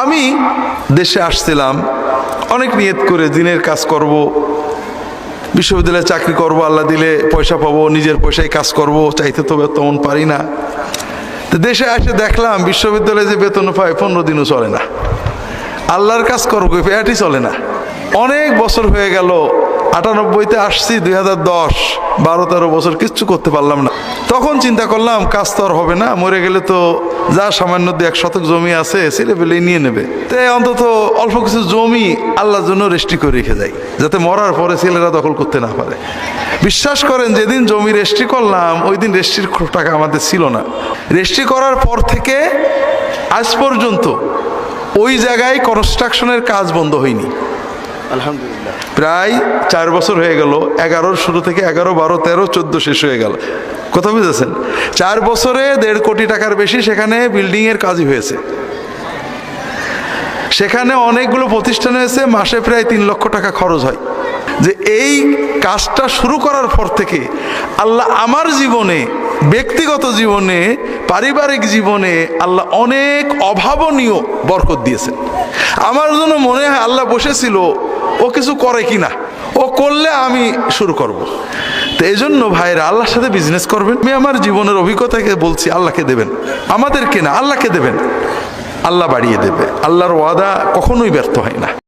আমি দেশে আসছিলাম, অনেক নিয়ত করে দিনের কাজ করব, বিশ্ববিদ্যালয়ে চাকরি করব, আল্লাহ দিলে পয়সা পাবো, নিজের পয়সায় কাজ করব, চাইতে তো তেমন পারি না। তো দেশে এসে দেখলাম বিশ্ববিদ্যালয়ে যে বেতন পায়, পনেরো দিনও চলে না। আল্লাহর কাজ করব পেয়াটি চলে না। অনেক বছর হয়ে গেল আটানব্বইতে আসছি দুই হাজার দশ, বারো তেরো বছর কিচ্ছু করতে পারলাম না। তখন চিন্তা করলাম, কাজ তো আর হবে না, মরে গেলে তো যা সামান্য দু এক শতক জমি আছে, ছেলে পেলে নিয়ে নেবে। তো অন্তত অল্প কিছু জমি আল্লাহর জন্য রেস্ট্রি করে রেখে যাই, যাতে মরার পরে ছেলেরা দখল করতে না পারে। বিশ্বাস করেন, যেদিন জমি রেস্ট্রি করলাম, ওই দিন রেস্ট্রির টাকা আমাদের ছিল না। রেস্ট্রি করার পর থেকে আজ পর্যন্ত ওই জায়গায় কনস্ট্রাকশনের কাজ বন্ধ হয়নি। প্রায় চার বছর হয়ে গেল, এগারোর শুরু থেকে এগারো, বারো, তেরো, চোদ্দ শেষ হয়ে গেল। কথা বুঝেছেন? চার বছরে দেড় কোটি টাকার বেশি সেখানে বিল্ডিংয়ের কাজই হয়েছে। সেখানে অনেকগুলো প্রতিষ্ঠান হয়েছে, মাসে প্রায় তিন লক্ষ টাকা খরচ হয়। যে এই কাজটা শুরু করার পর থেকে আল্লাহ আমার জীবনে, ব্যক্তিগত জীবনে পারিবারিক জীবনে আল্লাহ অনেক অভাবনীয় বরকত দিয়েছেন। আমার জন্য মনে হয় আল্লাহ বসেছিল, ও কিছু করে কি না ও করলে আমি শুরু করব। তো এই জন্য ভাইরা আল্লাহর সাথে বিজনেস করবেন। আমি আমার জীবনের অভিজ্ঞতাকে বলছি, আল্লাহকে দেবেন। আমাদেরকে না, আল্লাহকে দেবেন। আল্লাহ বাড়িয়ে দেবে। আল্লাহর ওয়াদা কখনোই ব্যর্থ হয় না।